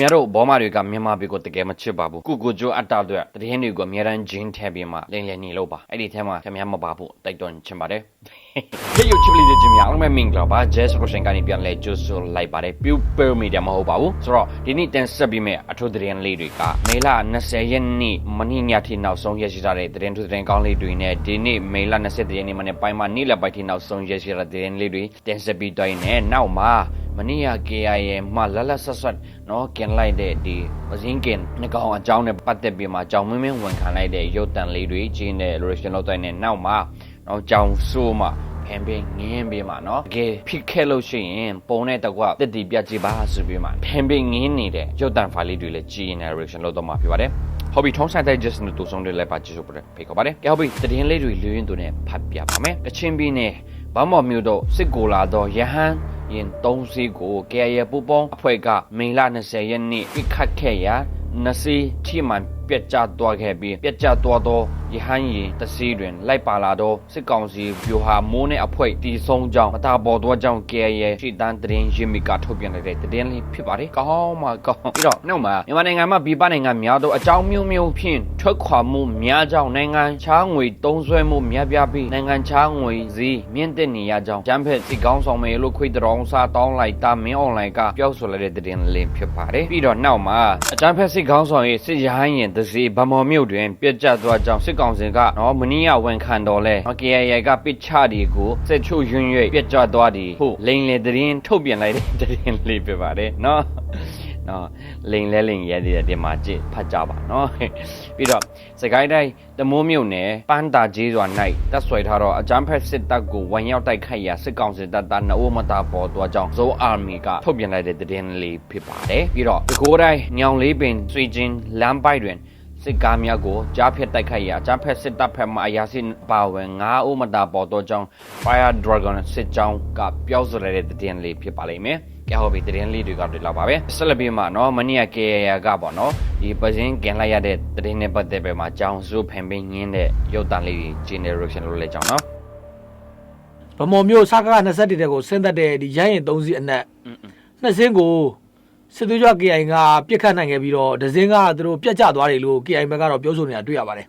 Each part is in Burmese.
များတို့ဘောမတွေကမြန်မာပြည်ကိုတကယ်မချစ်ပါဘူးကုကုကျိုးအတ္တတွေတရင်တွေကိုအများတန်းဂျင်းထည့်ပြီးမှလင်းလင်းနေလို့ပါအဲ့ဒီထဲမှာခင်ဗျားမပါဖို့တိုက်တွန်းချင်ပါတယ်ဟေးယိုချစ်ပလီချင်းများအားလုံးပဲမင်္ဂလာပါ Jazz Production ကနေပြန်လဲကြိုဆိုလိုက်ပါတယ် Pupil Media မဟုတ်ပါဘူးဆိုတော့ဒီနေ့တင်ဆက်ပြီးမဲ့အထူးသတင်းလေးတွေကမေလ20ရက်နေ့မနေ့ညထိနောက်ဆုံးရရှိထားတဲ့သတင်းထူးသတင်းကောင်းလေးတွေနဲ့ဒီနေ့မေလ20ရက်နေ့မနေ့ပိုင်းမှာနေ့လယ်ပိုင်းထိနောက်ဆုံးရရှိထားတဲ့သတင်းလေးတွေတင်ဆက်ပြီးတော့နေနောက်မှာမနေ့က KIA မှာလလဆက်ဆက်နော်ကင်လိုက်တဲ့ဒီမစင်းကင်ငကောင်အကြောင်းနဲ့ပတ်သက်ပြီးမှကြောင်မင်းမင်းဝန်ခံလိုက်တဲ့ရုပ်တံလေးတွေကြီးနဲ့ relation လောက်တိုင်းနဲ့နောက်မှာ နော်ကြောင်ဆိုးမှဖန်ပင်ငင်းပြီးမှနော်တကယ်ဖြစ်ခဲ့လို့ရှိရင်ပုံနဲ့တကွတက်တီပြတ်ကြည့်ပါဆိုပြီးမှဖန်ပင်ငင်းနေတဲ့ရုပ်တံ file လေးတွေလည်းကြီးနဲ့ relation လောက်တော့မှာဖြစ်ပါတယ်ဟုတ်ပြီထုံးဆိုင်တဲ့ just နဲ့တူဆုံးတွေလည်းပါကြည့်လို့ပြဖိတ်ခေါ်ပါတယ်။ကဲဟုတ်ပြီတည်င်းလေးတွေလူရင်းသူနဲ့ဖတ်ပြပါမယ်။ကချင်းပြည်နယ်ဘာမော်မြို့တို့စစ်ကိုလာတော့ယဟန်ရင်3စီးကို KRA ပူပေါင်းအဖွဲ့ကမေလ20ရက်နေ့ပြစ်ခတ်ခဲ့ရာနစီထိမှန် ပြက်ကျသွားခဲ့ပြီးပြက်ကျသွားသောယဟန်ရင်တစီးတွင် လိုက်ပါလာသောစစ်ကောင်စီဗျူဟာမိုးနဲ့အဖွဲ့တီဆုံးကြောင်းမတာပေါ်သောကြောင့် KRA ရှိတန်းတရင်ရင်းမီကထုတ်ပြန်လိုက်တဲ့တရင်လေးဖြစ်ပါတယ်။ကောင်းမှကောင်းပြီးတော့နောက်မှာမြန်မာနိုင်ငံမှာပြည်ပနိုင်ငံများသောအကြောင်းမျိုးမျိုးဖြင့်ထွက်ခွာမှုများကြောင့်နိုင်ငံခြားငွေတုံးဆွဲမှုများပြားပြီးနိုင်ငံခြားငွေစည်းမြင့်တက်နေရကြောင်းကျန်းဖက်စစ်ကောင်းဆောင်မယ်လို့ခွေတောင်စားတောင်းလိုက်တာမင်းအွန်လိုင်းကပြောဆိုလိုက်တဲ့တရင်လေးဖြစ်ပါတယ်။ပြီးတော့နောက်မှာအကျန်းဖက်စစ်ကောင်းဆောင်ရဲ့စစ်ရဟန်းရင်တစီဗမော်မြို့တွင်ပြက်ကျသွားကြောင်းစစ်ကောင်စီကနော်မနီးယဝန်ခံတော်လဲနော် KIA ကပစ်ချဒီကိုစစ်ချုပ်ယွန်း၍ပြက်ကျသွားသည်ဟုတ်လိန်လေတရင်ထုတ်ပြန်လိုက်တဲ့တရင်လေးဖြစ်ပါတယ်နော် နော်လိန်လဲလိန်ရဲတဲ့တင်မှာကြည့်ဖတ်ကြပါနော်ပြီးတော့စကိုင်းတိုင်းတမိုးမြို့နယ်ပန်းတာကြီးစွာ၌တပ်ဆွဲထားတော့အကြမ်းဖက်စစ်တပ်ကိုဝန်ရောက်တိုက်ခိုက်ရာစစ်ကောင်စီတပ်သားနှုတ်မတာပေါ်သွားကြောင်းဇိုးအာမီကထုတ်ပြန်လိုက်တဲ့တရင်လေးဖြစ်ပါတယ်ပြီးတော့ဒီကိုယ်တိုင်းညောင်လေးပင်စွေချင်းလမ်းပိုက်တွင်စစ်ကားများကိုကြားဖြတ်တိုက်ခိုက်ရာကြားဖြတ်စစ်တပ်ဖက်မှအရာရှိပါဝင်9ဦးမတာပေါ်တော့ကြောင်း Fire Dragon စစ်ကြောင်းကပြောဆိုရတဲ့တည်င်းလေးဖြစ်ပါလိမ့်မယ်။ ကဲဟုတ်ပြီတည်င်းလေးတွေကဒီလောက်ပါပဲ။ဆက်လက်ပြီးမှနော်မနီယာ KR ကပေါ့နော်ဒီပစင်းကန်လိုက်ရတဲ့တည်င်းနဲ့ပတ်သက်ပဲမှာကြောင်းစုဖန်ပင်းငင်းတဲ့ရုပ်တံလေးတွေ generation လို့လည်းကြောင်းနော်ဗမော်မျိုးစကား21တဲ့ကိုဆင်းသက်တဲ့ဒီရိုင်းရင်3စီးအနက်။อืมနှစ်စင်းကိုစစ်သွေးကြွ KI ကပြစ်ခတ်နိုင်ခဲ့ပြီးတော့ဒဇင်းကသူတို့ပြက်ကျသွားတယ်လို့ KI ဘက်ကတော့ပြောဆိုနေတာတွေ့ရပါတယ်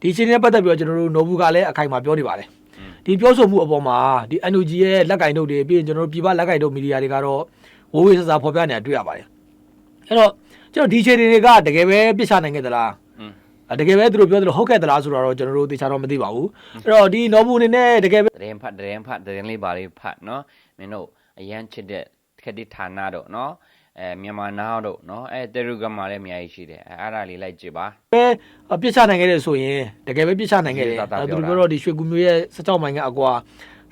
ဒီအချိန်နဲ့ပတ်သက်ပြီးတော့ကျွန်တော်တို့နိုဘူးကလည်းအခိုင်အမာပြောနေပါတယ်ဒီပြောဆိုမှုအပေါ်မှာဒီ NUG ရဲ့လက်ကင်တို့တွေပြီးရင်ကျွန်တော်တို့ပြည်ပလက်ကင်တို့မီဒီယာတွေကတော့ ဝိုးဝေးဆဆဖော်ပြနေတာတွေ့ရပါတယ်အဲ့တော့ကျွန်တော်ဒီအချိန်တွေကတကယ်ပဲပြစ်ချနိုင်ခဲ့သလားอืมအဲတကယ်ပဲသူတို့ပြောသလိုဟုတ်ခဲ့သလားဆိုတော့ကျွန်တော်တို့သေချာတော့မသိပါဘူးအဲ့တော့ဒီနော်ဘူးအနေနဲ့တကယ်ပဲတရင်ဖတ်တရင်ဖတ်တရင်လေးပါလေးဖတ်နော်မင်းတို့အရန်ချစ်တဲ့ခတိဌာနတို့နော်အဲမြန်မာနာတို့နော်အဲတေရုကမှာလည်းအများကြီးရှိတယ်အဲအဲ့ဒါလေးလိုက်ကြည့်ပါပဲပြစ်ချနိုင်ခဲ့တယ်ဆိုရင်တကယ်ပဲပြစ်ချနိုင်ခဲ့တယ်ဒါသာအဲပြောသူတာတို့ပြောတော့ဒီရွှေကူမျိုးရဲ့16မိုင်ကအကွာ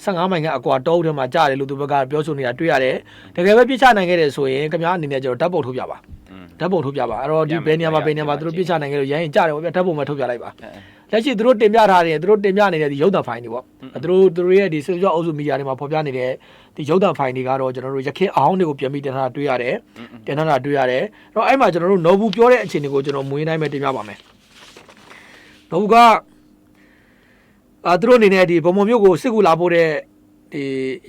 15မိုင်ကအကွာတောအုပ်ထဲမှာကြားတယ်လို့သူဘက်ကပြောဆိုနေတာတွေ့ရတယ်တကယ်ပဲပြစ်ချနိုင်ခဲ့တယ်ဆိုရင်ခင်ဗျားအနေနဲ့ကျွန်တော်ဓာတ်ပုံထုတ်ပြပါอืมဓာတ်ပုံထုတ်ပြပါအဲ့တော့ဒီပြမယ်ဘယ်နေရာမှာပြဘယ်နေရာမှာပြသူတို့ပြပြစ်ချနိုင်ခဲ့လို့ရရင်ကြားတယ်ပေါ့ဗျာဓာတ်ပုံမှာထုတ်ပြလိုက်ပါအဲလက်ရှိသူတို့တင်ပြထားတယ်သူတို့တင်ပြနေတဲ့ဒီရုပ်သံဖိုင်တွေပေါ့သူတို့သူတို့ရဲ့ဒီစေကြောအုပ်စုမီဒီယာတွေမှာဖော်ပြနေတဲ့ဒီရုပ်သံဖိုင်တွေကတော့ကျွန်တော်တို့ရခင်အောင်တွေကိုပြန်ပြီးတင်ထားတာတွေ့ရတယ်တင်ထားတာတွေ့ရတယ်အဲ့တော့အဲ့မှာကျွန်တော်တို့နော်ဘူးပြောတဲ့အခြေအနေကိုကျွန်တော်မွေးနိုင်ပဲတင်ပြပါမယ်နော်ဘူးက အာသူတို့အနေနဲ့ဒီဗမာမြို့ကိုစစ်ကူလာဖို့တဲ့ဒီ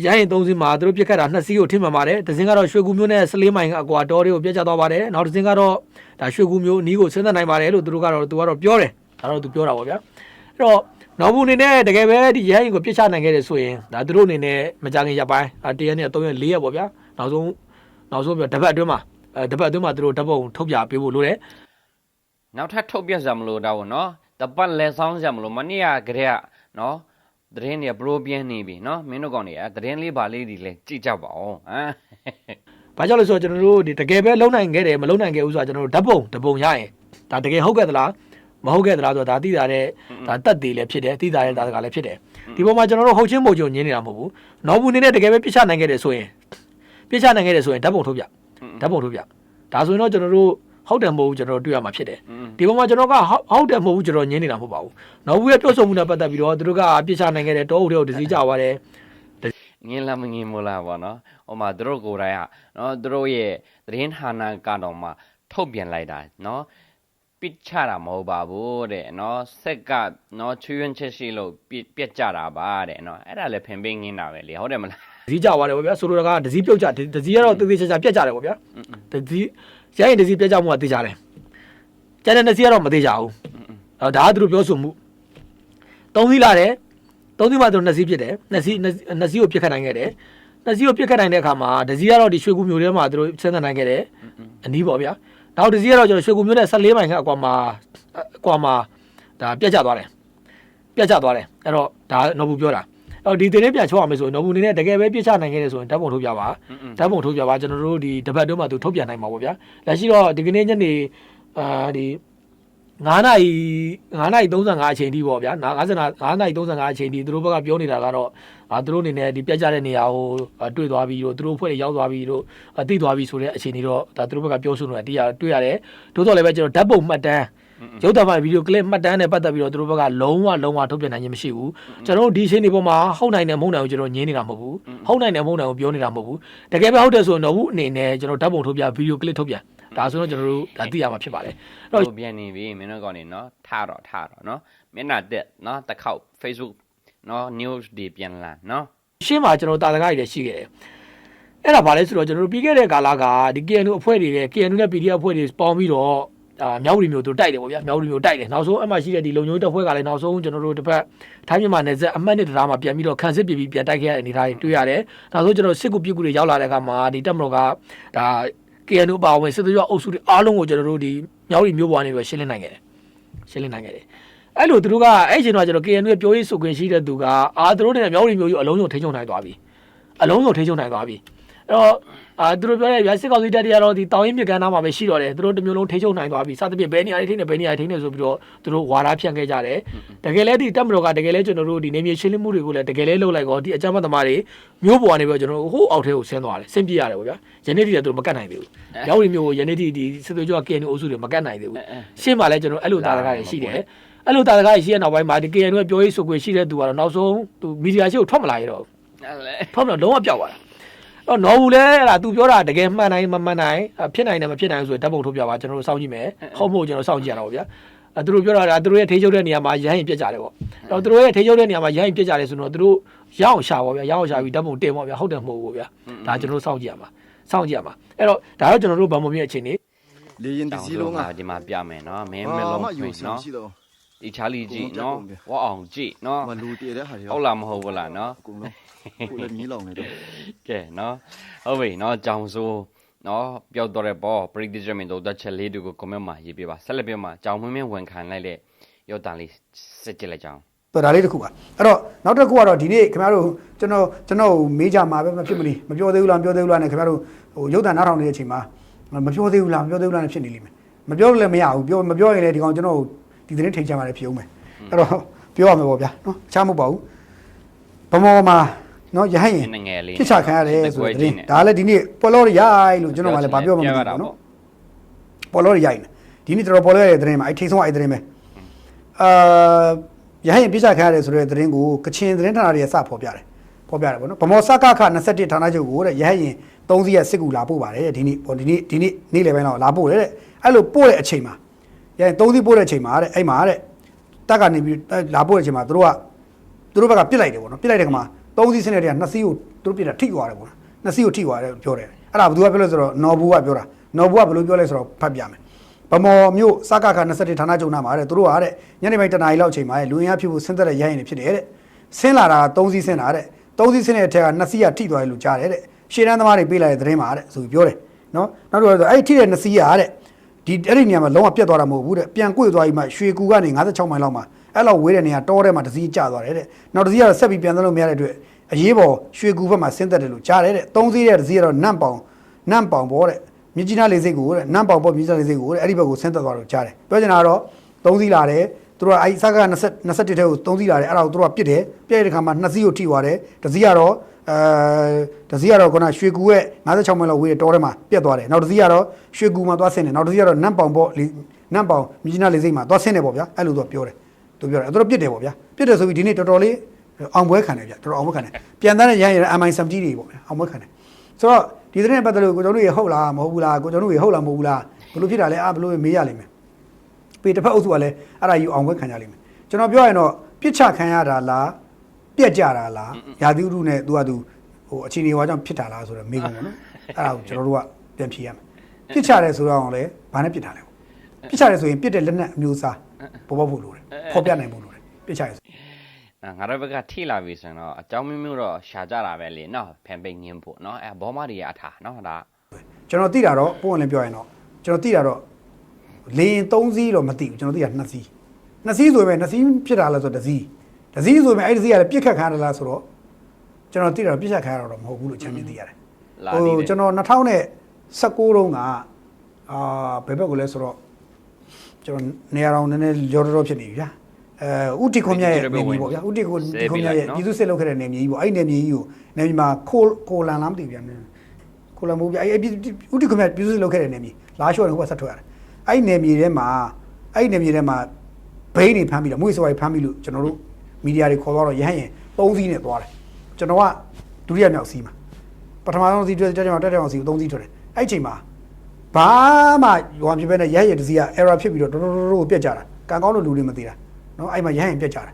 ရရင်သုံးစင်းမှာသူတို့ပြစ်ခတ်တာနှစ်စီးကိုထိမှန်ပါတယ်။တစ်စင်းကတော့ရွှေကူမျိုးနဲ့ဆလေးမိုင်ကအကွာတော်တွေကိုပြက်ကျသွားပါတယ်။နောက်တစ်စင်းကတော့ဒါရွှေကူမျိုးအနီးကိုဆင်းသက်နိုင်ပါတယ်လို့သူတို့ကတော့သူကတော့ပြောတယ်။ဒါတော့သူပြောတာပေါ့ဗျာ။အဲ့တော့နောက်ဘူးအနေနဲ့တကယ်ပဲဒီရရင်ကိုပြစ်ချနိုင်ခဲ့တယ်ဆိုရင်ဒါသူတို့အနေနဲ့မကြခင်ရပိုင်းဒါတရက်နဲ့3ရက်4ရက်ပေါ့ဗျာ။နောက်ဆုံးနောက်ဆုံးပြောတပတ်အတွင်းမှာအဲတပတ်အတွင်းမှာသူတို့ဓာတ်ပုံထုတ်ပြပေးဖို့လိုတယ်။နောက်ထပ်ထုတ်ပြစရာမလိုတော့ဘူးနော်။တပတ်လဲဆောင်စရာမလိုမနေ့ကကြရက် နော်သတင်းတွေကဘလို့ပြင်းနေပြီနော်မင်းတို့ကောင်တွေကသတင်းလေးပါလေးတွေလဲကြည့်ကြပါအောင်ဟမ်ဘာကြောင့်လဲဆိုတော့ကျွန်တော်တို့ဒီတကယ်ပဲလုံနိုင်ခဲ့တယ်မလုံနိုင်ခဲ့ဘူးဆိုတော့ကျွန်တော်တို့ဓာတ်ပုံဓာတ်ပုံရရင်ဒါတကယ်ဟုတ်ခဲ့သလားမဟုတ်ခဲ့သလားဆိုတော့ဒါသိတာတဲ့ဒါတက်သေးလည်းဖြစ်တယ်သိတာတဲ့ဒါကလည်းဖြစ်တယ်ဒီပေါ်မှာကျွန်တော်တို့ဟုတ်ချင်းမဟုတ်ချင်းညင်းနေတာမဟုတ်ဘူးနော်ဘူးနေနဲ့တကယ်ပဲပြစ်ချနိုင်ခဲ့တယ်ဆိုရင်ပြစ်ချနိုင်ခဲ့တယ်ဆိုရင်ဓာတ်ပုံထုတ်ပြဓာတ်ပုံထုတ်ပြဒါဆိုရင်တော့ကျွန်တော်တို့ ဟုတ်တယ်မဟုတ်ဘူးကျွန်တော်တို့တွေ့ရမှာဖြစ်တယ်။ဒီပေါ်မှာကျွန်တော်ကဟုတ်ဟုတ်တယ်မဟုတ်ဘူးကျွန်တော်ညင်းနေတာမဟုတ်ပါဘူး။နော်ဘူးရဲ့ပြောဆိုမှုနဲ့ပတ်သက်ပြီးတော့သူတို့ကပြစ်ချနိုင်ခဲ့တယ်တောအုပ်တွေကိုတစည်းကြသွားတယ်ငင်းလားမငင်းမလားပေါ့နော်ဟိုမှာသူတို့ကိုယ်တိုင်ကနော်သူတို့ရဲ့သတင်းဌာနကတော့မှထုတ်ပြန်လိုက်တာနော်ပစ်ချတာမဟုတ်ပါဘူးတဲ့နော်ဆက်ကနော်ချွေးရွံ့ချက်ရှိလို့ပြစ်ပြက်ကြတာပါတဲ့နော်အဲ့ဒါလည်းဖင်ပင်းငင်းတာပဲလေဟုတ်တယ်မလားဒစီကြသွားတယ်ဗောဗျာဆိုလိုတာကဒစီပြုတ်ကြဒစီကတော့သေသေးချာချာပြက်ကြတယ်ဗောဗျာဒစီ ရရင်တစ်စီးပြတ်ကြမှုကသိကြတယ်ကျန်တဲ့နှစ်စီးကတော့မသိကြဘူးအဲ့တော့ဒါကသူတို့ပြောဆိုမှုသုံးစီးလာတယ်သုံးစီးမှသူတို့နှစ်စီးဖြစ်တယ်နှစ်စီးနှစ်နှစ်စီးကိုပြစ်ခတ်နိုင်ခဲ့တယ်နှစ်စီးကိုပြစ်ခတ်နိုင်တဲ့အခါမှာတစ်စီးကတော့ဒီရွှေကူမျိုးထဲမှာသူတို့ဆင်းသက်နိုင်ခဲ့တယ်အနီးပေါ့ဗျာနောက်တစ်စီးကတော့ကျွန်တော်ရွှေကူမျိုးနဲ့14မိုင်ခန့်အကွာမှာအကွာမှာဒါပြတ်ကျသွားတယ်ပြတ်ကျသွားတယ်အဲ့တော့ဒါနော်ဘူးပြောတာအဲ့ တော့ဒီတင်လေးပြန်ချောရမယ်ဆိုရင်နော်ဘူးအနေနဲ့တကယ်ပဲပြစ်ချနိုင်ခဲ့တယ်ဆိုရင်ဓာတ်ပုံထုတ်ပြပါဓာတ်ပုံထုတ်ပြပါကျွန်တော်တို့ဒီတပတ်တွင်းမှာသူထုတ်ပြန်နိုင်မှာပေါ့ဗျာလက်ရှိတော့ဒီကနေ့ညနေအာဒီ9နာရီ9နာရီ35အချိန်ထိပေါ့ဗျာ50နာ9နာရီ35အချိန်ထိသူတို့ဘက်ကပြောနေတာကတော့အာသူတို့အနေနဲ့ဒီပြတ်ကျတဲ့နေရာကိုတွေ့သွားပြီးတော့သူတို့ဖွဲ့တွေရောက်သွားပြီးတော့သိသွားပြီးဆိုတဲ့အခြေအနေတော့ဒါသူတို့ဘက်ကပြောဆိုနေတာတရားတွေ့ရတယ်တိုးတော့လည်းပဲကျွန်တော်ဓာတ်ပုံမှတ်တမ်း ရုပ်သံဖိုင်ဗီဒီယိုကလစ်မှတ်တမ်းနဲ့ပတ်သက်ပြီးတော့သူတို့ဘက်ကလုံးဝလုံးဝထုတ်ပြန်နိုင်ခြင်းမရှိဘူးကျွန်တော်တို့ဒီရှင်းဒီပေါ်မှာဟုတ်နိုင်တယ်မဟုတ်နိုင်ဘူးကျွန်တော်ညင်းနေတာမဟုတ်ဘူးဟုတ်နိုင်တယ်မဟုတ်နိုင်ဘူးပြောနေတာမဟုတ်ဘူးတကယ်ပဲဟုတ်တယ်ဆိုရင်တော့ဘူးအနေနဲ့ကျွန်တော်ဓာတ်ပုံထုတ်ပြဗီဒီယိုကလစ်ထုတ်ပြန်ဒါဆိုတော့ကျွန်တော်တို့ဒါသိရမှာဖြစ်ပါတယ်တော့ပြန်နေပြီမင်းတို့ကောင်းနေနော်ထားတော့ထားတော့နော်မျက်နှာတက်နော်တစ်ခေါက် Facebook နော် news တွေပြန်လာနော်ရှင်းမှာကျွန်တော်တာတကားတွေလည်းရှိခဲ့တယ်အဲ့ဒါဘာလဲဆိုတော့ကျွန်တော်တို့ပြီးခဲ့တဲ့ကာလကဒီ KNU အဖွဲ့တွေနဲ့ KNU နဲ့ PDF အဖွဲ့တွေပေါင်းပြီးတော့ အာမြောက်ရီမျိုးတို့တိုက်တယ်ပေါ့ဗျာမြောက်ရီမျိုးတိုက်တယ်နောက်ဆုံးအမှရှိတဲ့ဒီလုံညိုးတပ်ဖွဲ့ကလည်းနောက်ဆုံးကျွန်တော်တို့တစ်ဖက်ထိုင်းမြန်မာနယ်စပ်အမှတ်နှစ်တရားမှာပြန်ပြီးတော့ခန်းစစ်ပြည်ပြီးပြန်တိုက်ခဲ့ရတဲ့အနေအထားတွေတွေ့ရတယ်နောက်ဆုံးကျွန်တော်စစ်ကူပြစ်ကူတွေရောက်လာတဲ့အခါမှာဒီတပ်မတော်ကဒါ KNU ပါဝင်စစ်သွေးကြအုပ်စုတွေအားလုံးကိုကျွန်တော်တို့ဒီမြောက်ရီမျိုးပေါ်ကနေပြီးရှင်းလင်းနိုင်ခဲ့တယ်ရှင်းလင်းနိုင်ခဲ့တယ်အဲ့လိုသူတို့ကအဲ့အချိန်တော့ကျွန်တော် KNU ရဲ့ပြောရေးဆိုခွင့်ရှိတဲ့သူကအာသူတို့နဲ့မြောက်ရီမျိုးကြီးအလုံးစုံထိန်းချုပ်နိုင်သွားပြီအလုံးစုံထိန်းချုပ်နိုင်သွားပြီအဲ့တော့ အာသူတို့ပြောတဲ့ဗျာစစ်ကောင်စီတပ်တွေကတော့ဒီတောင်ရင်မြကန်သားမှာပဲရှိတော့တယ်သူတို့တစ်မျိုးလုံးထိန်းချုပ်နိုင်သွားပြီစသဖြင့်ဘယ်နေရာတွေထိန်းတယ်ဘယ်နေရာတွေထိန်းတယ်ဆိုပြီးတော့သူတို့ဝါဒဖြန့်ခဲ့ကြတယ်တကယ်လဲဒီတပ်မတော်ကတကယ်လဲကျွန်တော်တို့ဒီနေမြေရှင်းလင်းမှုတွေကိုလည်းတကယ်လဲလုပ်လိုက်တော့ဒီအကြမ်းဖက်သမားတွေမျိုးပေါ်ကနေပြီးတော့ကျွန်တော်တို့ဟိုးအောက်ထဲကိုဆင်းသွားတယ်ဆင်းပြေးရတယ်ပေါ့ဗျာယနေ့ထိလည်းသူတို့မကတ်နိုင်သေးဘူးရောက်ရီမျိုးကိုယနေ့ထိဒီစစ်သွေးကြွက KNU အုပ်စုတွေမကတ်နိုင်သေးဘူးရှင်းပါလဲကျွန်တော်အဲ့လိုတာတကားတွေရှိတယ်အဲ့လိုတာတကားတွေရှိတဲ့နောက်ပိုင်းမှာဒီ KNU ရဲ့ပြောရေးဆိုခွင့်ရှိတဲ့သူကတော့နောက်ဆုံးသူမီဒီယာရှိကိုထွက်မလာရတော့ဘူးအဲ့လေဖောက်တော့လုံးဝပြောက်သွားတာ တော့နော်ဘူးလဲအဲ့ဒါ तू ပြောတာတကယ်မှန်နိုင်မမှန်နိုင်အဲ့ဖြစ်နိုင်တယ်မဖြစ်နိုင်ဘူးဆိုရင်ဓာတ်ပုံထုတ်ပြပါကျွန်တော်တို့စောင့်ကြည့်မယ်ဟုတ်မဟုတ်ကျွန်တော်စောင့်ကြည့်ရတာပေါ့ဗျာအဲ့သူတို့ပြောတာဒါသူတို့ရဲ့ထိချုပ်တဲ့နေရာမှာရဟရင်ပြက်ကြတယ်ပေါ့အဲ့တော့သူတို့ရဲ့ထိချုပ်တဲ့နေရာမှာရဟရင်ပြက်ကြတယ်ဆိုတော့သူတို့ရအောင်ရှာပါဗျာရအောင်ရှာပြီးဓာတ်ပုံတင်ပေါ့ဗျာဟုတ်တယ်မဟုတ်ဘူးဗျာဒါကျွန်တော်တို့စောင့်ကြည့်ရမှာစောင့်ကြည့်ရမှာအဲ့တော့ဒါတော့ကျွန်တော်တို့ဗမာပြည်အခြေအနေလေရင်တစည်းလုံးကဒီမှာပြမယ်နော်မင်းမလုံးယူခွင့်စီနော်ရှိတော့ ဒီချာလီကြည့်နော်ဝါအောင်ကြည့်နော်မလူတည်တဲ့ဟာတွေဟုတ်လားမဟုတ်ဘူးလားနော်အကုန်လုံးကိုလည်းမီးလောင်နေတော့ကဲနော်ဟုတ်ပြီနော်ကြောင်စိုးနော်ပျောက်တော့တဲ့ပေါ်ပရိသတ်ကြမင်းတို့တက်ချက်လေးတွေကို comment မှာရေးပြပါဆက်လက်ပြမှာကြောင်မင်းမင်းဝန်ခံလိုက်တဲ့ရုပ်တံလေးစစ်ကြည့်လိုက်ကြအောင်တော်ဒါလေးတစ်ခုပါအဲ့တော့နောက်တစ်ခုကတော့ဒီနေ့ခင်ဗျားတို့ကျွန်တော်ကျွန်တော်မေးကြမှာပဲမဖြစ်မနေမပြောသေးဘူးလားမပြောသေးဘူးလားနဲ့ခင်ဗျားတို့ဟိုရုပ်တံနားထောင်နေတဲ့အချိန်မှာမပြောသေးဘူးလားမပြောသေးဘူးလားနဲ့ဖြစ်နေလိမ့်မယ်မပြောလို့လည်းမရဘူးပြောမပြောရင်လည်းဒီကောင်ကျွန်တော် ဒီသတင်းထိန်ချမှာလည်းဖြစ်အောင်မယ်အဲ့တော့ပြောရမယ်ပေါ့ဗျာနော်အခြားမဟုတ်ပါဘူးဗမောမှာနော်ရဟရင်ငငယ်လေးဖြစ်ချခံရတယ်ဆိုတဲ့သတင်းဒါလည်းဒီနေ့ပေါ်လို့ရိုက်လို့ကျွန်တော်ကလည်းဗာပြောမှမသိဘူးနော်ပေါ်လို့ရိုက်နေဒီနေ့တော်တော်ပေါ်လို့ရတဲ့သတင်းမှာအဲ့ထိတ်ဆုံးအဲ့သတင်းပဲအာရဟရင်ပြစ်ချခံရတယ်ဆိုတဲ့သတင်းကိုကချင်သတင်းဌာနတွေကစဖော်ပြတယ်ဖော်ပြတယ်ပေါ့နော်ဗမောစကခ21ဌာနချုပ်ကိုတဲ့ရဟရင်3စီးရစစ်ကူလာပို့ပါတယ်တဲ့ဒီနေ့ပေါ့ဒီနေ့ဒီနေ့နေ့လယ်ပိုင်းတော့လာပို့တယ်တဲ့အဲ့လိုပို့တဲ့အချိန်မှာ ရဟရင်3စီးပို့တဲ့အချိန်မှာတဲ့အဲ့မှာတဲ့တက်ကနေပြီးလာပို့တဲ့အချိန်မှာသူတို့ကသူတို့ဘက်ကပြစ်လိုက်တယ်ပေါ့နော်ပြစ်လိုက်တဲ့ခါမှာ3စီးစနေတဲ့က2စီးကိုသူတို့ပြစ်တာထိသွားတယ်ပေါ့နော်2စီးကိုထိသွားတယ်ပြောတယ်အဲ့ဒါဘယ်သူကပြောလဲဆိုတော့နော်ဘူးကပြောတာနော်ဘူးကဘယ်လိုပြောလဲဆိုတော့ဖတ်ပြမယ်ဗမော်မြို့စကခ21ဌာနချုပ်နာမှာတဲ့သူတို့ကတဲ့ညနေပိုင်းတနာရီလောက်အချိန်မှာလူရင်းရဖြစ်ဖို့ဆင်းသက်တဲ့ရရင်တွေဖြစ်တယ်တဲ့ဆင်းလာတာက3စီးဆင်းတာတဲ့3စီးဆင်းတဲ့အထက်က2စီးကထိသွားတယ်လို့ကြားတယ်တဲ့ရှေ့တန်းသမားတွေပေးလိုက်တဲ့သတင်းမှာတဲ့ဆိုပြီးပြောတယ်နော်နောက်တော့အဲ့ဒီထိတဲ့2စီးကတဲ့ ဒီအဲ့ဒီနေရာမှာလုံးဝပြတ်သွားတာမဟုတ်ဘူးတဲ့ပြန်ကွေ့သွားပြီးမှရွှေကူကနေ56မိုင်လောက်မှာအဲ့လောက်ဝေးတဲ့နေရာတောထဲမှာတစ်စီးကျသွားတယ်တဲ့နောက်တစ်စီးကတော့ဆက်ပြီးပြန်သလို့မရတဲ့အတွက်အရေးပေါ်ရွှေကူဘက်မှာဆင်းသက်တယ်လို့ကြားတယ်တဲ့3စီးတဲ့တစ်စီးကတော့နန့်ပေါင်နန့်ပေါင်ပေါ်တဲ့မြကြီးနားလေးစိတ်ကိုတဲ့နမ်ပေါင်ပေါ့မြကြီးနားလေးစိတ်ကိုတဲ့အဲ့ဒီဘက်ကိုဆင်းသက်သွားတော့ကြားတယ်ပြောချင်တာကတော့၃စီးလာတယ်သူတို့ကအဲ့စကား20 21ထဲကို၃စီးလာတယ်အဲ့ဒါကိုသူတို့ကပြစ်တယ်ပြစ်တဲ့ခါမှာ2စီးကိုထိသွားတယ်တစ်စီးကတော့ အဲတစ်စီးကတော့ခုနရွှေကူရဲ့56မိုင်လောက်ဝေးတဲ့တောထဲမှာပြတ်သွားတယ်နောက်တစ်စီးကတော့ရွှေကူမှာသွားဆင်းတယ်နောက်တစ်စီးကတော့နမ်ပေါင်ပေါ့နမ်ပေါင်မြကြီးနားလေးစိတ်မှာသွားဆင်းတယ်ပေါ့ဗျာအဲ့လိုသူကပြောတယ်သူပြောတယ်သူတို့ပြစ်တယ်ပေါ့ဗျာပြစ်တယ်ဆိုပြီးဒီနေ့တော်တော်လေးအောင်ပွဲခံတယ်ဗျာတော်တော်အောင်ပွဲခံတယ်ပြန်တန်းတဲ့ရဟန်းရအမိုင်စမ်ကြီးတွေပေါ့ဗျာအောင်ပွဲခံတယ်ဆိုတော့ဒီသတင်းနဲ့ပတ်သက်လို့ကိုကျွန်တော်တို့ရေဟုတ်လားမဟုတ်ဘူးလားကိုကျွန်တော်တို့ရေဟုတ်လားမဟုတ်ဘူးလားဘလို့ဖြစ်တာလဲအာဘလို့မေးရလိမ့်မယ်ပြီးတစ်ဖက်အုပ်စုကလည်းအဲ့ဒါယူအောင်ခွင့်ခံကြလိမ့်မယ်ကျွန်တော်ပြောရင်တော့ပြစ်ချခံရတာလား ပြက်ကြတာလားယာတိဥရုနဲ့သူကသူဟိုအချင်းတွေဟောကြောင့်ဖြစ်တာလားဆိုတော့မေးကုန်တယ်နော်အဲ့ဒါကိုကျွန်တော်တို့ကပြန်ဖြေရမယ်ပြစ်ချတယ်ဆိုတော့လည်းဘာနဲ့ပြစ်တာလဲပေါ့ပြစ်ချတယ်ဆိုရင်ပြစ်တဲ့လက်နက်အမျိုးအစားပေါ်ပေါက်ဖို့လိုတယ်ဖော်ပြနိုင်ဖို့လိုတယ်ပြစ်ချရဆိုငါတို့ဘက်ကထိလာပြီဆိုရင်တော့အကြောင်းမျိုးမျိုးတော့ရှာကြတာပဲလေနော်ဖန်ပိတ်ငင်းဖို့နော်အဲဘောမတွေရအထားနော်ဒါကျွန်တော်သိတာတော့ပုံဝင်လည်းပြောရင်တော့ကျွန်တော်သိတာတော့လေရင်3စီးတော့မသိဘူးကျွန်တော်သိတာ2စီး2စီးဆိုပေမဲ့2စီးဖြစ်တာလားဆိုတော့1စီး 1စီးဆိုပေမဲ့အဲ့ဒီစီးကလည်းပြစ်ခတ်ခံရလားဆိုတော့ကျွန်တော်သိတာတော့ပြစ်ခတ်ခံရတော့မဟုတ်ဘူးလို့ချမ်းမြင်သိရတယ်လာဟိုနေတယ်ကျွန်တော်2019တုန်းကအာဘယ်ဘက်ကိုလဲဆိုတော့ကျွန်တော်နေရာတော်နည်းနည်းရောတော်တော်ဖြစ်နေပြီဗျာအဲဥတီခွန်မြတ်ရဲ့နေမြေပေါ့ဗျာဥတီခွန်ဒီခွန်မြတ်ရဲ့ပြည်သူစစ်လုပ်ခဲ့တဲ့နေမြေကြီးပေါ့အဲ့ဒီနေမြေကြီးကိုနေမြေမှာခိုခိုလန်လားမသိဘူးဗျာခိုလန်မို့ဗျာအဲ့ဥတီခွန်မြတ်ပြည်သူစစ်လုပ်ခဲ့တဲ့နေမြေလာလျှော့တယ်ဟိုကဆက်ထွက်ရတယ်အဲ့ဒီနေမြေထဲမှာအဲ့ဒီနေမြေထဲမှာဘိန်းတွေဖမ်းပြီးတော့မွေးစွာတွေဖမ်းပြီးလို့ကျွန်တော်တို့ မီဒီယာတွေခေါ်တော့ရဟန်းရင်၃စီးနဲ့သွားတယ်ကျွန်တော်ကဒုတိယမြောက်စီးမှာပထမဆုံးစီးတွေ့တက်တယ်တက်တယ်အောင်စီကိုသုံးစီးထွက်တယ်အဲ့ဒီချိန်မှာဘာမှရွာပြပဲနဲ့ရဟရဲ့တစီက error ဖြစ်ပြီးတော့တော်တော်တော်တော်ပြက်ကြတာကံကောင်းလို့လူတွေမသိတာနော်အဲ့မှာရဟရင်ပြက်ကြတာ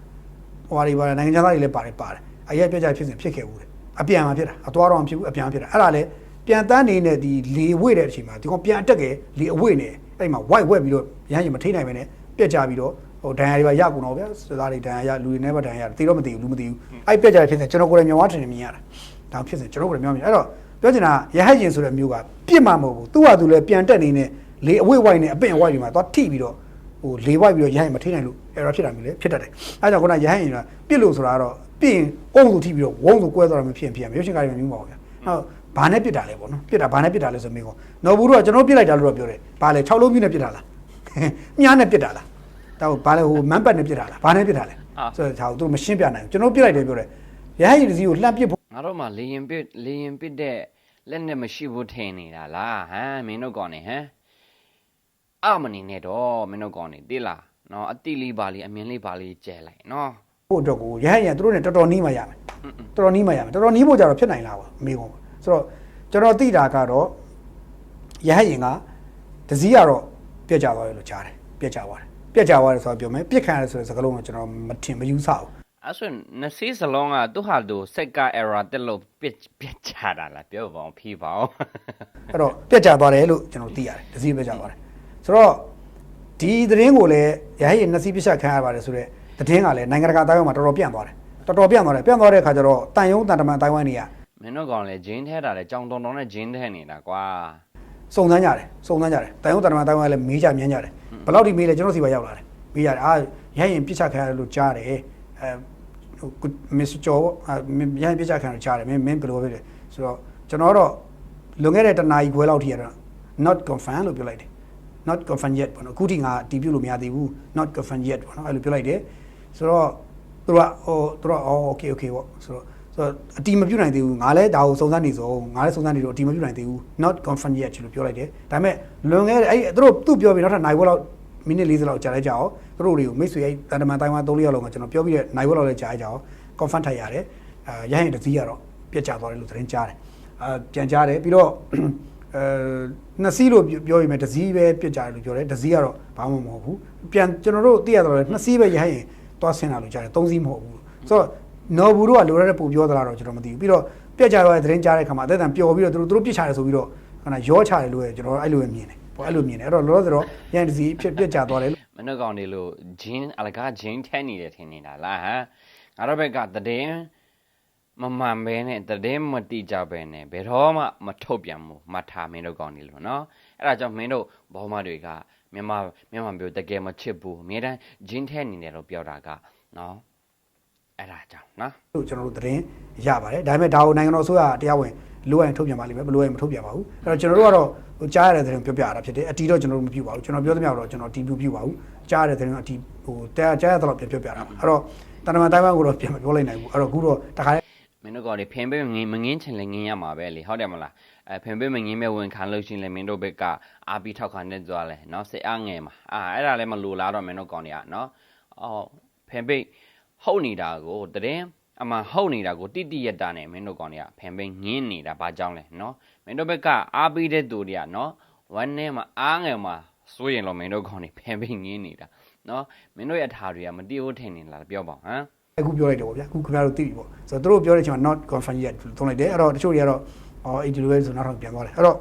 ဟိုဟာတွေပါနိုင်ငံခြားသားတွေလည်းပါတယ်ပါတယ်အရက်ပြက်ကြဖြစ်စဉ်ဖြစ်ခဲ့ဘူးတယ်အပြန်မှာဖြစ်တာအသွားတော့မဖြစ်ဘူးအပြန်မှာဖြစ်တာအဲ့ဒါလေပြန်တန်းနေတဲ့ဒီလေဝိတဲ့အချိန်မှာဒီကောင်ပြန်အတက်ခဲ့လေအဝိနေအဲ့မှာ white ဝက်ပြီးတော့ရဟရင်မထိနိုင်ပဲနဲ့ပြက်ကြပြီးတော့ ဟိုဒဏ်ရာတွေပါရကုန်တော့ဗျာစသားတွေဒဏ်ရာရလူတွေနဲ့ပါဒဏ်ရာရတေတော့မသိဘူးလူမသိဘူးအဲ့ပြက်ကြတဲ့ဖြစ်စဉ်ကျွန်တော်ကိုယ်တိုင်မြင်သွားတယ်မြင်ရတာဒါဖြစ်စဉ်ကျွန်တော်ကိုယ်တိုင်မြင်မြင်အဲ့တော့ပြောချင်တာရဟတ်ရင်ဆိုတဲ့မျိုးကပြစ်မှာမဟုတ်ဘူးသူ့ဟာသူလည်းပြန်တက်နေတဲ့လေအဝိဝိုက်နဲ့အပင့်အဝိုက်တွေမှာသွားထိပြီးတော့ဟိုလေဝိုက်ပြီးတော့ရဟရင်မထိနိုင်လို့ error ဖြစ်တာမျိုးလေဖြစ်တတ်တယ်အဲဒါကြောင့်ခုနရဟရင်ကပြစ်လို့ဆိုတာကတော့ပြစ်ရင်အုံးဆိုထိပြီးတော့ဝုန်းဆိုကွဲသွားတာမျိုးဖြစ်ရင်ဖြစ်ရမယ်ရုပ်ရှင်ကားတွေမျိုးမဟုတ်ဘူးဗျာဟုတ်ဘာနဲ့ပြစ်တာလဲပေါ့နော်ပြစ်တာဘာနဲ့ပြစ်တာလဲဆိုမိကောနော်ဘူးတို့ကကျွန်တော်ပြစ်လိုက်တာလို့တော့ပြောတယ်ဘာလဲ6လုံးပြည့်နဲ့ပြစ်တာလားမြားနဲ့ပြစ်တာလား ဒါဘာလဲဟိုမန်ပတ်နဲ့ပြစ်တာလားဘာနဲ့ပြစ်တာလဲဆိုတော့ဒါကိုသူမရှင်းပြနိုင်ဘူးကျွန်တော်ပြစ်လိုက်တယ်ပြောတယ်ရဟရင်ဒီစီကိုလှမ်းပြစ်ဖို့ငါတို့မှလေရင်ပစ်လေရင်ပစ်တဲ့လက်နဲ့မရှိဘူးထင်နေတာလားဟမ်မင်းတို့ကောင်းနေဟမ်အမနေနဲ့တော့မင်းတို့ကောင်းနေတိလားနော်အတိလေးပါလေးအမြင်လေးပါလေးကျဲလိုက်နော်ဖို့အတွက်ကိုရဟရင်သူတို့ ਨੇ တော်တော်နီးမှရမယ်တော်တော်နီးမှရမယ်တော်တော်နီးဖို့ကြတော့ဖြစ်နိုင်လားပါမေးကုန်ဆိုတော့ကျွန်တော်သိတာကတော့ရဟရင်ကတစည်းကတော့ပြက်ကြသွားတယ်လို့ကြားတယ်ပြက်ကြသွားတယ် ပြက်ကြသွားတယ်ဆိုတော့ပြောမယ်ပြက်ခံရတယ်ဆိုတဲ့စကားလုံးကိုကျွန်တော်မထင်မယူဆဘူးအဲ့ဆိုနစီစလုံးကသူဟာသူစက်က error တက်လို့ပစ်ပစ်ချတာလားပြောပါအောင်ဖြီးပါအောင်အဲ့တော့ပြက်ကြသွားတယ်လို့ကျွန်တော်သိရတယ်တစည်းပြက်ကြသွားတယ်ဆိုတော့ဒီသတင်းကိုလည်းရဟရင်နှစ်စီးပြစ်ချက်ခံရပါတယ်ဆိုတော့သတင်းကလည်းနိုင်ငံတကာအတိုင်းအဝိုင်းမှာတော်တော်ပြန့်သွားတယ်တော်တော်ပြန့်သွားတယ်ပြန့်သွားတဲ့အခါကျတော့တန်ယုံတန်တမန်အတိုင်းအဝိုင်းတွေကမင်းတို့ကောင်လေဂျင်းထဲတာလေကြောင်တုံတုံနဲ့ဂျင်းထဲနေတာကွာစုံစမ်းကြတယ်စုံစမ်းကြတယ်တိုင်ုံတန်တမန်တိုင်ဝမ်ကလည်းမေးကြမြန်းကြတယ် ဘယ်လောက်ထိမေးလဲကျွန်တော်စီပါရောက်လာတယ်မေးကြတယ်အာရရင်ပြစ်ချခံရတယ်လို့ကြားတယ်အဲဟိုမစ္စကျော်အာရရင်ပြစ်ချခံရကြားတယ်မင်းမင်းဘယ်လိုပဲလဲဆိုတော့ကျွန်တော်တော့လွန်ခဲ့တဲ့တနာရီခွဲလောက်ထိရတော့ not confirm လို့ပြောလိုက်တယ် not confirm yet ပေါ့နော်အခုထိငါတီးပြလို့မရသေးဘူး not confirm yet ပေါ့နော်အဲ့လိုပြောလိုက်တယ်ဆိုတော့သူကဟိုသူကအော် okay okay ပေါ့ဆိုတော့ဆိုတော့အတီးမပြုတ်နိုင်သေးဘူးငါလည်းဒါကိုစုံစမ်းနေစုံငါလည်းစုံစမ်းနေတော့အတီးမပြုတ်နိုင်သေးဘူး not confirm yet လို့ပြောလိုက်တယ်ဒါပေမဲ့လွန်ခဲ့တဲ့အဲ့သူတို့သူ့ပြောပြီးနောက်ထပ်နိုင်ဝက်လောက် မိနစ်40လောက်ကြာလိုက်ကြအောင်သူတို့တွေကိုမိတ်ဆွေအဲ့တန်တမန်တိုင်းဝမ်3ရက်လောက်ကကျွန်တော်ပြောပြီးတဲ့နိုင်ဝက်လောက်လည်းကြာလိုက်ကြအောင် confirm ထိုင်ရတယ်အဲရရင်တစ်စီးကတော့ပြက်ကျသွားတယ်လို့သတင်းကြားတယ်အဲပြန်ကြားတယ်ပြီးတော့အဲနှစ်စီးလို့ပြောရင်တစ်စီးပဲပြက်ကြတယ်လို့ပြောတယ်တစ်စီးကတော့ဘာမှမဟုတ်ဘူးပြန်ကျွန်တော်တို့သိရတော့လေနှစ်စီးပဲရဟရင်သွားဆင်းလာလို့ကြားတယ်သုံးစီးမဟုတ်ဘူးဆိုတော့နော်ဘူးတို့ကလိုရတဲ့ပုံပြောသလားတော့ကျွန်တော်မသိဘူးပြီးတော့ပြက်ကြသွားတဲ့သတင်းကြားတဲ့ခါမှာအသက်တန်ပျော်ပြီးတော့သူတို့သူတို့ပြစ်ချတယ်ဆိုပြီးတော့ခဏရောချတယ်လို့ကျွန်တော်အဲ့လိုပဲမြင်တယ်ပေါ့ အဲ့လိုမြင်တယ်အဲ့တော့လောလောဆယ်တော့ရဟရင်တစ်စီးဖြစ်ပြက်ကြသွားတယ်လို့မင်းတို့ကောင်နေလို့ဂျင်းအလကားဂျင်းထဲနေတယ်ထင်နေတာလားဟမ်ငါတို့ဘက်ကတည်င်းမမှန်ပဲနဲ့တည်င်းမတိကြပဲနဲ့ဘယ်တော့မှမထုတ်ပြန်ဘူးမှတ်ထားမင်းတို့ကောင်နေလို့နော်အဲ့ဒါကြောင့်မင်းတို့ဘောမတွေကမြန်မာမြန်မာမျိုးတကယ်မချစ်ဘူးအများတန်းဂျင်းထဲနေတယ်လို့ပြောတာကနော်အဲ့ဒါကြောင့်နော်လို့ကျွန်တော်တို့သတင်းရပါတယ်ဒါပေမဲ့ဒါကိုနိုင်ငံတော်အစိုးရတရားဝင် လိုအပ်ရင်ထုတ်ပြန်ပါလိမ့်မယ်မလိုအပ်ရင်မထုတ်ပြန်ပါဘူးအဲ့တော့ကျွန်တော်တို့ကတော့ဟိုကြားရတဲ့သတင်းပြောပြရတာဖြစ်တယ်အတီတော့ကျွန်တော်တို့မပြုပါဘူးကျွန်တော်ပြောသမျှတော့ကျွန်တော်တီးပြုပြုပါဘူးကြားရတဲ့သတင်းကအတီဟိုတရားကြားရတဲ့လောက်ပြန်ပြောပြတာပါအဲ့တော့တနမတိုင်းဝမ်ကိုတော့ပြန်မပြောလိုက်နိုင်ဘူးအဲ့တော့အခုတော့တခါလေမင်းတို့ကောင်နေဖင်ပေးငင်းမငင်းချင်လဲငင်းရမှာပဲလေဟုတ်တယ်မလားအဲဖင်ပေးမငင်းမဲ့ဝင်ခံလို့ရှိရင်လဲမင်းတို့ဘက်ကအာပြီးထောက်ခံနေကြလဲနော်စိတ်အားငယ်မှာအာအဲ့ဒါလည်းမလိုလားတော့မင်းတို့ကောင်တွေကနော်အော်ဖင်ပေးဟုတ်နေတာကိုတရင် အမှဟုတ်နေတာကိုတိတိယတာနဲ့မင်းတို့ကောင်တွေကဖင်ပေးငင်းနေတာဘာကြောင့်လဲနော်မင်းတို့ဘက်ကအားပြီးတဲ့သူတွေကနော်ဝမ်းနဲ့မှာအားငယ်မှာစိုးရင်တော့မင်းတို့ကောင်တွေဖင်ပေးငင်းနေတာနော်မင်းတို့ရဲ့အထာတွေကမတိဟုတ်ထင်နေလားပြောပါဟမ်အခုပြောလိုက်တယ်ပေါ့ဗျာအခုခင်ဗျားတို့သိပြီပေါ့ဆိုတော့သူတို့ပြောတဲ့အချိန်မှာ not confirm yet လို့သုံးလိုက်တယ်အဲ့တော့တချို့တွေကတော့အော်အဲ့ဒီလိုပဲဆိုနောက်တော့ပြန်သွားတယ်အဲ့တော့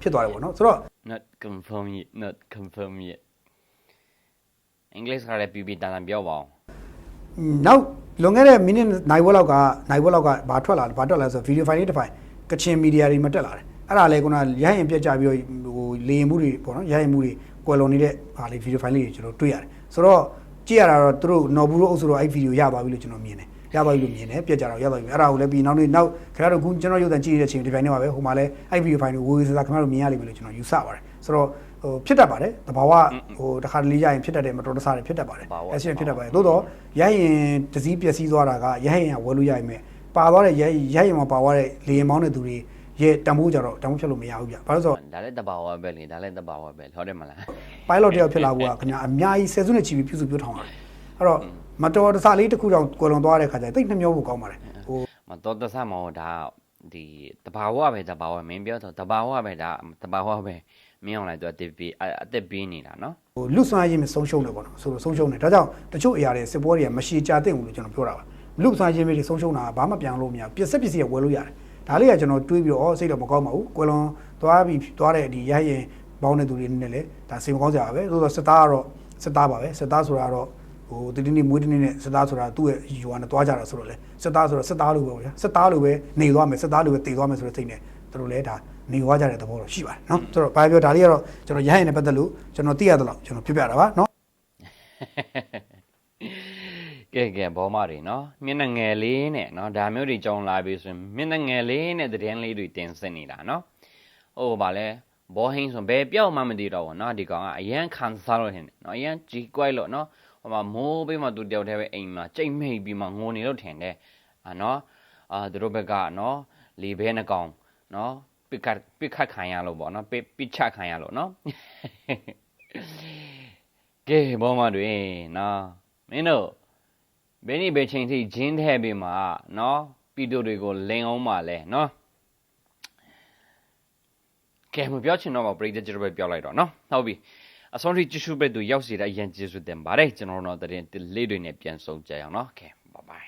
ဖြစ်သွားတယ်ပေါ့နော်ဆိုတော့ not confirm yet not confirm yet English ကလည်းပြပြတန်တန်ပြောပါအောင်နောက် လွန်ခဲ့တဲ့မိနစ်နိုင်ဝက်လောက်ကနိုင်ဝက်လောက်ကဘာထွက်လာလဲဘာထွက်လာလဲဆိုဗီဒီယိုဖိုင်လေးတစ်ဖိုင်ကချင်မီဒီယာတွေမှာတက်လာတယ်အဲ့ဒါလေခုနရဟရင်ပြက်ကြပြီးတော့ဟိုလေရင်မှုတွေပေါ့နော်ရဟရင်မှုတွေကွယ်လွန်နေတဲ့ဟာလေးဗီဒီယိုဖိုင်လေးတွေကျွန်တော်တွေ့ရတယ်ဆိုတော့ကြည့်ရတာတော့သူတို့နော်ဘူးတို့အုပ်စုတော့အဲ့ဗီဒီယိုရသွားပြီလို့ကျွန်တော်မြင်တယ်ရသွားပြီလို့မြင်တယ်ပြက်ကြတော့ရသွားပြီအဲ့ဒါကိုလည်းပြီးနောက်နေ့နောက်ခင်ဗျားတို့ခုကျွန်တော်ရုပ်သံကြည့်နေတဲ့ချိန်ဒီဖိုင်ထဲမှာပဲဟိုမှာလည်းအဲ့ဗီဒီယိုဖိုင်တွေဝေဝေးစားစားခင်ဗျားတို့မြင်ရလိမ့်မယ်လို့ကျွန်တော်ယူဆပါတယ်ဆိုတော့ ဟိုဖြစ်တတ်ပါတယ်တဘာဝဟိုတစ်ခါတလေရရင်ဖြစ်တတ်တဲ့မတော်တဆတွေဖြစ်တတ်ပါတယ်အဲ့ရှင်ဖြစ်တတ်ပါတယ်သို့တော့ရရင်တစည်းပျက်စီးသွားတာကရဟရင်ကဝယ်လို့ရရင်မဲ့ပါသွားတဲ့ရရရင်မှာပါသွားတဲ့လေရင်မောင်းတဲ့သူတွေရဲ့တံမိုးကြတော့တံမိုးဖြတ်လို့မရဘူးဗျ။ဘာလို့လဲဆိုတော့ဒါလည်းတဘာဝပဲလေဒါလည်းတဘာဝပဲဟုတ်တယ်မလား pilot တယောက်ဖြစ်လာဖို့ကခင်ဗျာအများကြီးဆယ်စုနှစ်ချီပြီးပြုစုပြောထောင်ရတယ်။အဲ့တော့မတော်တဆလေးတစ်ခုကြောင့်ကွယ်လွန်သွားတဲ့ခါကျရင်တိတ်နှမျောဖို့ကောင်းပါတယ်။ဟိုမတော်တဆမောဒါဒီတဘာဝပဲတဘာဝမင်းပြောတော့တဘာဝပဲဒါတဘာဝပဲ မင်းအောင်လိုက်တော့အသက်ပေးအသက်ပေးနေတာနော်ဟိုလူဆွမ်းရည်မဆုံးရှုံးတယ်ပေါ့နော်ဆိုတော့ဆုံးရှုံးတယ်ဒါကြောင့်တချို့အရာတွေစစ်ပွဲတွေကမရှည်ကြာသင့်ဘူးလို့ကျွန်တော်ပြောတာပါလူဆွမ်းရည်တွေဆုံးရှုံးတာကဘာမှပြန်လို့မရဘူးပြစ်ဆက်ပစ္စည်းကဝယ်လို့ရတယ်ဒါလေးကကျွန်တော်တွေးပြီးတော့ဩစိတ်တော့မကောင်းပါဘူးကွယ်လွန်သွားပြီးသွားတဲ့ဒီရရင်ပေါင်းတဲ့သူတွေနဲ့လည်းဒါစိတ်မကောင်းကြပါပဲသို့တော့စစ်သားကတော့စစ်သားပါပဲစစ်သားဆိုတာကတော့ဟိုတတိနေမွေးတနေ့နဲ့စစ်သားဆိုတာသူ့ရဲ့ယူဝါနဲ့တွားကြတာဆိုတော့လေစစ်သားဆိုတော့စစ်သားလိုပဲဗျာစစ်သားလိုပဲနေသွားမယ်စစ်သားလိုပဲတည်သွားမယ်ဆိုတဲ့စိတ်နဲ့သူတို့လည်းဒါ နေသွားကြတဲ့သဘောတော့ရှိပါတယ်เนาะဆိုတော့ဘာပြောဒါလေးကတော့ကျွန်တော်ရဟရင်နဲ့ပတ်သက်လို့ကျွန်တော်သိရသလောက်ကျွန်တော်ပြပြတာပါเนาะ ကဲကဲဘောမတွေနော်မျက်နှာငယ်လေးနဲ့နော်ဒါမျိုးတွေကြောင်းလာပြီဆိုရင်မျက်နှာငယ်လေးနဲ့သတင်းလေးတွေတင်ဆက်နေတာနော်ဟိုဗာလဲဘောဟင်းဆိုဘယ်ပြောက်မှမသိတော့ဘူးနော်ဒီကောင်ကအရန်ခံစားလို့ဟင်တယ်နော်အရန်ကြီးကွိုက်လို့နော်ဟိုမှာမိုးပေးမှသူတယောက်တည်းပဲအိမ်မှာကြိတ်မိတ်ပြီးမှငိုနေလို့ထင်တယ်အာနော်အာသူတို့ဘက်ကနော်လေဘဲနှကောင်နော် ပိခတ်ပိခတ်ခံရလို့ပေါ့နော်ပိပိချခံရလို့နော်ကဲဘောမတွေနော်မင်းတို့ဘယ်နည်းပဲချိန်ထိဂျင်းထဲပြီးမှနော်ပြည်သူတွေကိုလိန်အောင်ပါလဲနော်ကဲမပြောချင်တော့ပါပရိသတ်ကျွန်တော်ပဲပြောလိုက်တော့နော်ဟုတ်ပြီအဆုံးထိကြည့်ရှုပဲသူရောက်စီတဲ့အရင်ကျေးဇူးတင်ပါတယ်ကျွန်တော်တို့တော့တရင်လေးတွေနဲ့ပြန်ဆုံကြရအောင်နော်ကဲ bye bye